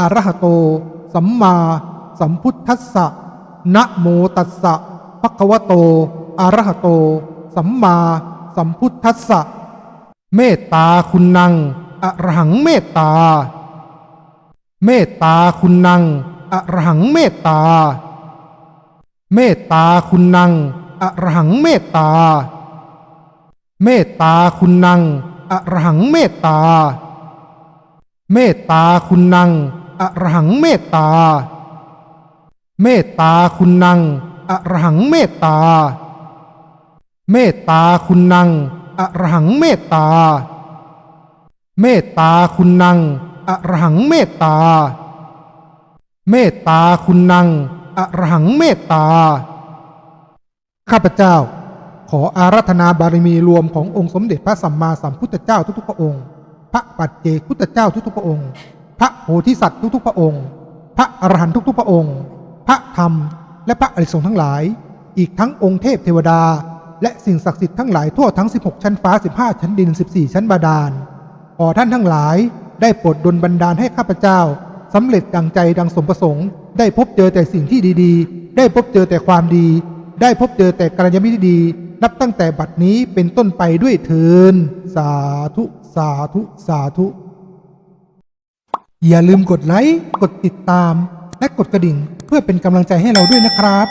อรหโต สัมมาสัมพุทธัสสะนะโมตัสสะภะคะวะโตอรหโต สัมมาสัมพุทธัสสะเมตตาคุณนังอรหังเมตตา เมตตาคุณนังอรหังเมตตา เมตตาคุณนังอรหังเมตตา เมตตาคุณนังอรหังเมตตา เมตตาคุณนัง อรหังเมตตา เมตตาคุณนัง อรหังเมตตา เมตตาคุณนัง อรหังเมตตา เมตตาคุณนัง อรหังเมตตา เมตตาคุณนัง อรหังเมตตา ข้าพเจ้า ขออารัธนาบารมีรวมขององค์สมเด็จพระสัมมาสัมพุทธเจ้าทุกๆพระองค์ พระปัจเจกพุทธเจ้าทุกๆพระองค์ พระโพธิสัตว์ทุกๆพระองค์ พระอรหันต์ทุกๆพระองค์ พระธรรม และพระอริยสงฆ์ทั้งหลาย อีกทั้งองค์เทพเทวดา และสิ่งศักดิ์สิทธิ์ทั้งหลายทั่วทั้ง 16 ชั้นฟ้า 15 ชั้นดิน 14 ชั้นบาดาล ขอท่านทั้งหลายได้โปรดดลบันดาลให้ข้าพเจ้าสำเร็จดังใจดังสมประสงค์ ได้พบเจอแต่สิ่งที่ดีๆ ได้พบเจอแต่ความดี ได้พบเจอแต่กัลยาณมิตรที่ดีนับตั้งแต่บัดนี้เป็นต้นไปด้วยเทินสาธุ สาธุ สาธุ อย่าลืมกดไลค์ กดติดตาม และกดกระดิ่ง เพื่อเป็นกำลังใจให้เราด้วยนะครับ